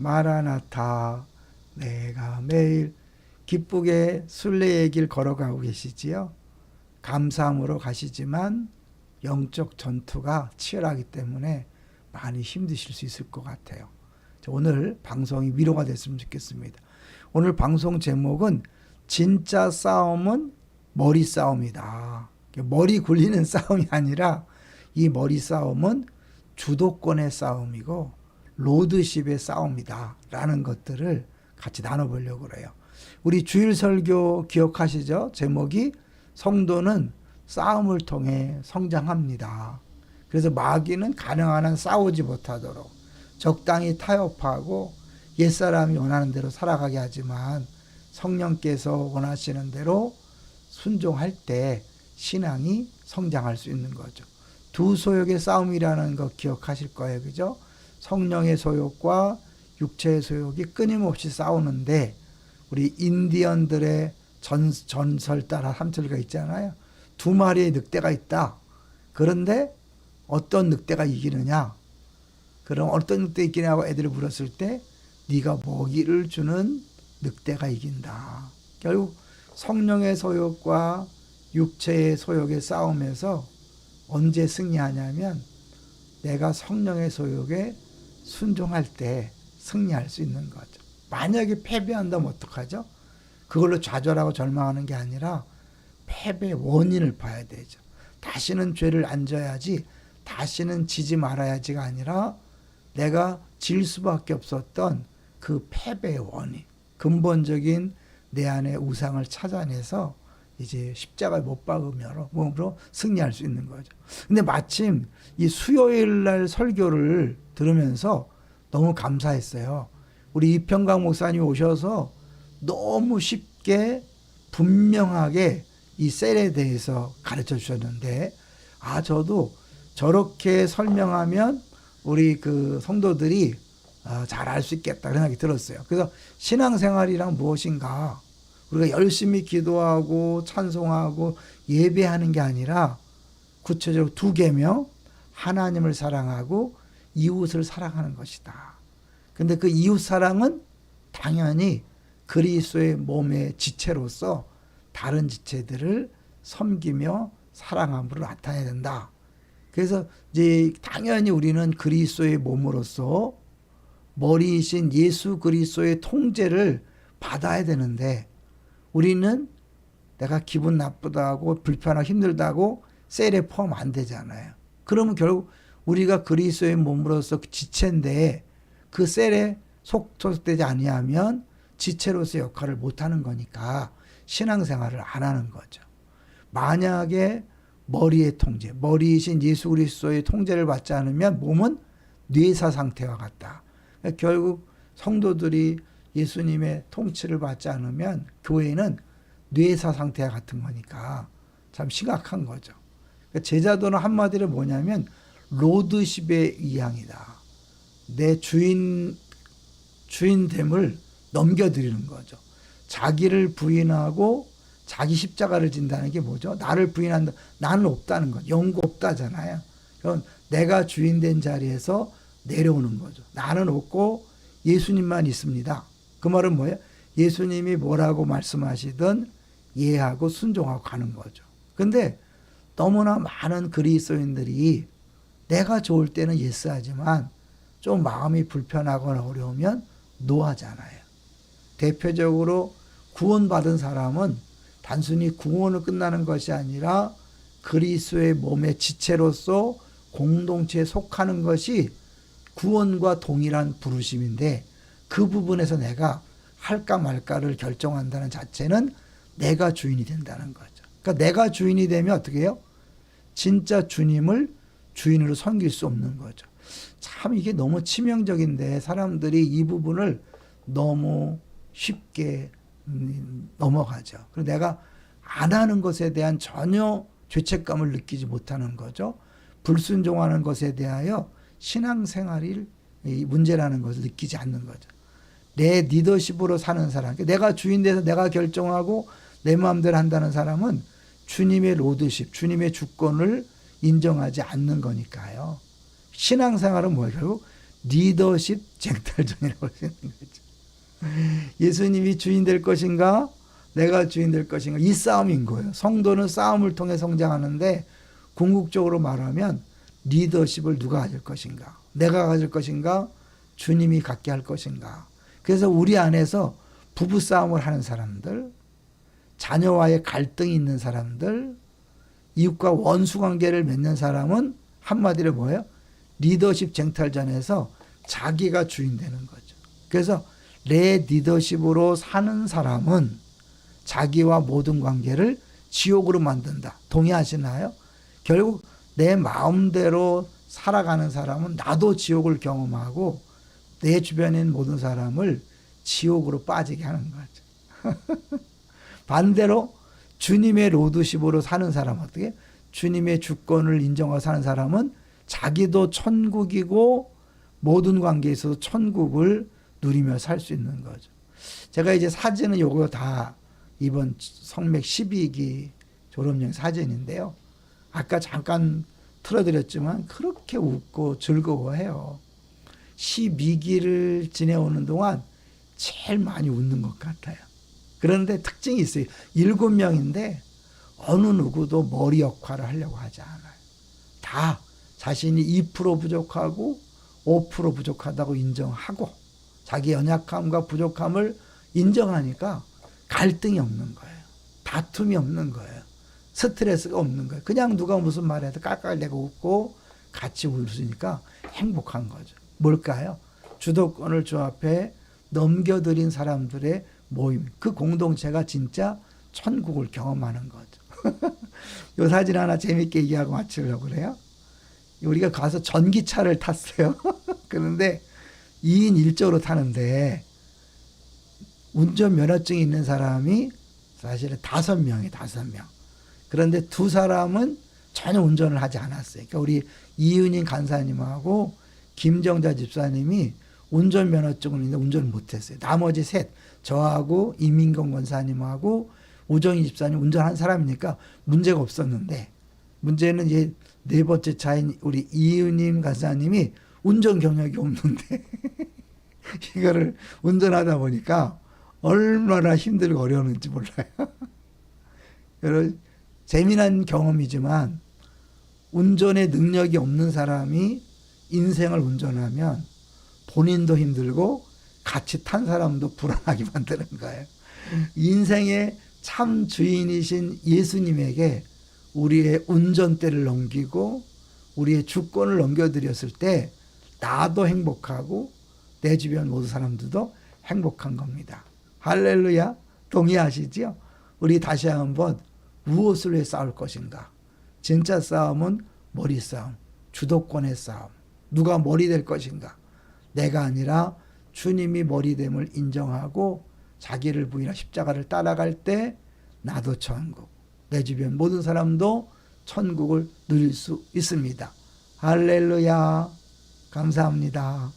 마라나타 내가 매일 기쁘게 순례의 길 걸어가고 계시지요. 감사함으로 가시지만 영적 전투가 치열하기 때문에 많이 힘드실 수 있을 것 같아요. 자, 오늘 방송이 위로가 됐으면 좋겠습니다. 오늘 방송 제목은 진짜 싸움은 머리 싸움이다. 머리 굴리는 싸움이 아니라 이 머리 싸움은 주도권의 싸움이고 로드십의 싸움이다. 라는 것들을 같이 나눠보려고 그래요. 우리 주일 설교 기억하시죠? 제목이 성도는 싸움을 통해 성장합니다. 그래서 마귀는 가능한 한 싸우지 못하도록 적당히 타협하고 옛사람이 원하는 대로 살아가게 하지만 성령께서 원하시는 대로 순종할 때 신앙이 성장할 수 있는 거죠. 두 소욕의 싸움이라는 거 기억하실 거예요. 그죠? 성령의 소욕과 육체의 소욕이 끊임없이 싸우는데 우리 인디언들의 전, 전설 따라 함설가 있잖아요. 두 마리의 늑대가 있다. 그런데 어떤 늑대가 이기느냐? 그럼 어떤 늑대 이기냐고 애들이 물었을 때 네가 먹이를 주는 늑대가 이긴다. 결국 성령의 소욕과 육체의 소욕의 싸움에서 언제 승리하냐면 내가 성령의 소욕에 순종할 때 승리할 수 있는 거죠. 만약에 패배한다면 어떡하죠? 그걸로 좌절하고 절망하는 게 아니라 패배 원인을 봐야 되죠. 다시는 죄를 안 져야지, 다시는 지지 말아야지가 아니라 내가 질 수밖에 없었던 그 패배의 원인, 근본적인 내 안의 우상을 찾아내서 이제 십자가에 못 몸으로 승리할 수 있는 거죠. 근데 마침 이 수요일 날 설교를 들으면서 너무 감사했어요. 우리 이평강 목사님 오셔서 너무 쉽게 분명하게 이 셀에 대해서 가르쳐 주셨는데 아 저도 저렇게 설명하면 우리 그 성도들이 아, 잘알 수 있겠다 그런 생각이 들었어요. 그래서 신앙생활이란 무엇인가 우리가 열심히 기도하고 찬송하고 예배하는 게 아니라 구체적으로 두 개명 하나님을 사랑하고 이웃을 사랑하는 것이다. 근데 그 이웃 사랑은 당연히 그리스도의 몸의 지체로서 다른 지체들을 섬기며 사랑함으로 나타내야 된다. 그래서 이제 당연히 우리는 그리스도의 몸으로서 머리이신 예수 그리스도의 통제를 받아야 되는데 우리는 내가 기분 나쁘다고 불편하고 힘들다고 셀에 포함 안 되잖아요. 그러면 결국 우리가 그리스도의 몸으로서 지체인데 그 셀에 속속되지 아니하면 지체로서 역할을 못 하는 거니까 신앙생활을 안 하는 거죠. 만약에 머리의 통제, 머리이신 예수 그리스도의 통제를 받지 않으면 몸은 뇌사 상태와 같다. 그러니까 결국 성도들이 예수님의 통치를 받지 않으면 교회는 뇌사 상태와 같은 거니까 참 심각한 거죠. 그러니까 제자도는 한마디로 뭐냐면 로드십의 이양이다. 내 주인 주인됨을 넘겨드리는 거죠. 자기를 부인하고 자기 십자가를 진다는 게 뭐죠? 나를 부인한다. 나는 없다는 거. 영구 없다잖아요. 그럼 내가 주인 된 자리에서 내려오는 거죠. 나는 없고 예수님만 있습니다. 그 말은 뭐예요? 예수님이 뭐라고 말씀하시든 이해하고 순종하고 가는 거죠. 근데 너무나 많은 그리스도인들이 내가 좋을 때는 예스하지만 좀 마음이 불편하거나 어려우면 노하잖아요. 대표적으로 구원받은 사람은 단순히 구원을 끝나는 것이 아니라 그리스도의 몸의 지체로서 공동체에 속하는 것이 구원과 동일한 부르심인데 그 부분에서 내가 할까 말까를 결정한다는 자체는 내가 주인이 된다는 거죠. 그러니까 내가 주인이 되면 어떻게 해요? 진짜 주님을 주인으로 섬길 수 없는 거죠. 참 이게 너무 치명적인데 사람들이 이 부분을 너무 쉽게 음, 넘어가죠. 그리고 내가 안 하는 것에 대한 전혀 죄책감을 느끼지 못하는 거죠. 불순종하는 것에 대하여 신앙생활이 문제라는 것을 느끼지 않는 거죠. 내 리더십으로 사는 사람, 그러니까 내가 주인 돼서 내가 결정하고 내 마음대로 한다는 사람은 주님의 로드십, 주님의 주권을 인정하지 않는 거니까요. 신앙생활은 뭐예요? 결국 리더십 쟁탈전이라고 있는 거죠. 예수님이 주인 될 것인가? 내가 주인 될 것인가? 이 싸움인 거예요. 성도는 싸움을 통해 성장하는데 궁극적으로 말하면 리더십을 누가 가질 것인가? 내가 가질 것인가? 주님이 갖게 할 것인가? 그래서 우리 안에서 부부 싸움을 하는 사람들, 자녀와의 갈등이 있는 사람들, 이웃과 원수 관계를 맺는 사람은 한마디로 뭐예요? 리더십 쟁탈전에서 자기가 주인 되는 거죠. 그래서 내 리더십으로 사는 사람은 자기와 모든 관계를 지옥으로 만든다. 동의하시나요? 결국 내 마음대로 살아가는 사람은 나도 지옥을 경험하고 내 있는 모든 사람을 지옥으로 빠지게 하는 거죠. 반대로 주님의 로드십으로 사는 사람 어떻게? 주님의 주권을 인정하고 사는 사람은 자기도 천국이고 모든 관계에 있어서 천국을 누리며 살 수 있는 거죠. 제가 이제 사진은 요거 다 이번 성맥 12기 졸업여행 사진인데요. 아까 잠깐 틀어드렸지만 그렇게 웃고 즐거워해요. 12기를 지내오는 동안 제일 많이 웃는 것 같아요. 그런데 특징이 있어요. 일곱 명인데 어느 누구도 머리 역할을 하려고 하지 않아요. 다 자신이 2% 부족하고 5% 부족하다고 인정하고 자기 연약함과 부족함을 인정하니까 갈등이 없는 거예요. 다툼이 없는 거예요. 스트레스가 없는 거예요. 그냥 누가 무슨 말해도 깔깔대고 웃고 같이 웃으니까 행복한 거죠. 뭘까요? 주도권을 주 앞에 넘겨드린 사람들의 모임. 그 공동체가 진짜 천국을 경험하는 거죠. 이 사진 하나 재밌게 얘기하고 마치려고 그래요. 우리가 가서 전기차를 탔어요. 그런데 2인 1조로 타는데 운전 면허증이 있는 사람이 사실은 다섯 명이 다섯 명. 그런데 두 사람은 전혀 운전을 하지 않았어요. 그러니까 우리 이은인 간사님하고 김정자 집사님이 운전 면허증은 있는데 운전을 못했어요. 나머지 셋, 저하고 이민경 권사님하고 우정희 집사님 운전한 사람이니까 문제가 없었는데 문제는 이제 네 번째 차인 우리 이은임 간사님이 운전 경력이 없는데 이거를 운전하다 보니까 얼마나 힘들고 어려웠는지 몰라요. 여러 재미난 경험이지만 운전의 능력이 없는 사람이 인생을 운전하면 본인도 힘들고 같이 탄 사람도 불안하게 만드는 거예요. 인생의 참 주인이신 예수님에게 우리의 운전대를 넘기고 우리의 주권을 넘겨드렸을 때 나도 행복하고 내 주변 모든 사람들도 행복한 겁니다. 할렐루야. 동의하시죠? 우리 다시 한번 무엇을 위해 싸울 것인가? 진짜 싸움은 머리 싸움, 주도권의 싸움. 누가 머리 될 것인가? 내가 아니라 주님이 머리됨을 인정하고 자기를 부인하 십자가를 따라갈 때 나도 천국, 내 주변 모든 사람도 천국을 누릴 수 있습니다. 할렐루야. 감사합니다.